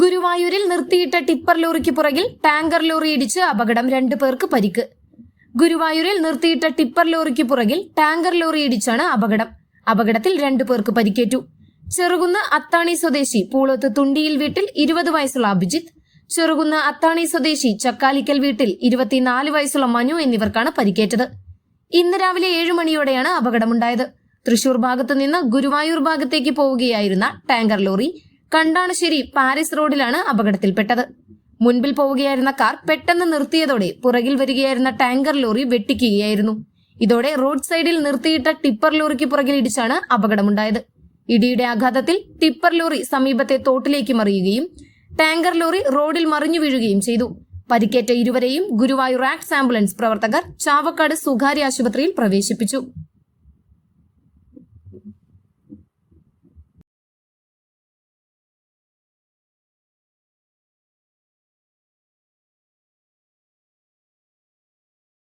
ഗുരുവായൂരിൽ നിർത്തിയിട്ട ടിപ്പർ ലോറിക്ക് പുറകിൽ ടാങ്കർ ലോറി ഇടിച്ച് അപകടം രണ്ടു പേർക്ക് പരിക്ക്. ഗുരുവായൂരിൽ നിർത്തിയിട്ട ടിപ്പർ ലോറിക്ക് പുറകിൽ ടാങ്കർ ലോറി ഇടിച്ചാണ് അപകടം. അപകടത്തിൽ രണ്ടു പേർക്ക് പരിക്കേറ്റു. ചെറുകുന്ന് അത്താണി സ്വദേശി പൂളോത്ത് തുണ്ടിയിൽ വീട്ടിൽ ഇരുപത് വയസ്സുള്ള അഭിജിത്ത് ചെറുകുന്ന് അത്താണി സ്വദേശി ചക്കാലിക്കൽ വീട്ടിൽ ഇരുപത്തിനാല് വയസ്സുള്ള മനു എന്നിവർക്കാണ് പരിക്കേറ്റത്. ഇന്ന് രാവിലെ ഏഴു മണിയോടെയാണ് അപകടമുണ്ടായത്. തൃശൂർ ഭാഗത്തു നിന്ന് ഗുരുവായൂർ ഭാഗത്തേക്ക് പോവുകയായിരുന്ന ടാങ്കർ ലോറി കണ്ടാണശ്ശേരി പാരീസ് റോഡിലാണ് അപകടത്തിൽപ്പെട്ടത്. മുൻപിൽ പോവുകയായിരുന്ന കാർ പെട്ടെന്ന് നിർത്തിയതോടെ പുറകിൽ വരികയായിരുന്ന ടാങ്കർ ലോറി വെട്ടിക്കുകയായിരുന്നു. ഇതോടെ റോഡ് സൈഡിൽ നിർത്തിയിട്ട ടിപ്പർ ലോറിക്ക് പുറകിൽ ഇടിച്ചാണ് അപകടമുണ്ടായത്. ഇടിയുടെ ആഘാതത്തിൽ ടിപ്പർ ലോറി സമീപത്തെ തോട്ടിലേക്ക് മറിയുകയും ടാങ്കർ ലോറി റോഡിൽ മറിഞ്ഞു വീഴുകയും ചെയ്തു. പരിക്കേറ്റ ഇരുവരെയും ഗുരുവായൂർ ആക്ട്സ് ആംബുലൻസ് പ്രവർത്തകർ ചാവക്കാട് സ്വകാര്യ ആശുപത്രിയിൽ പ്രവേശിപ്പിച്ചു.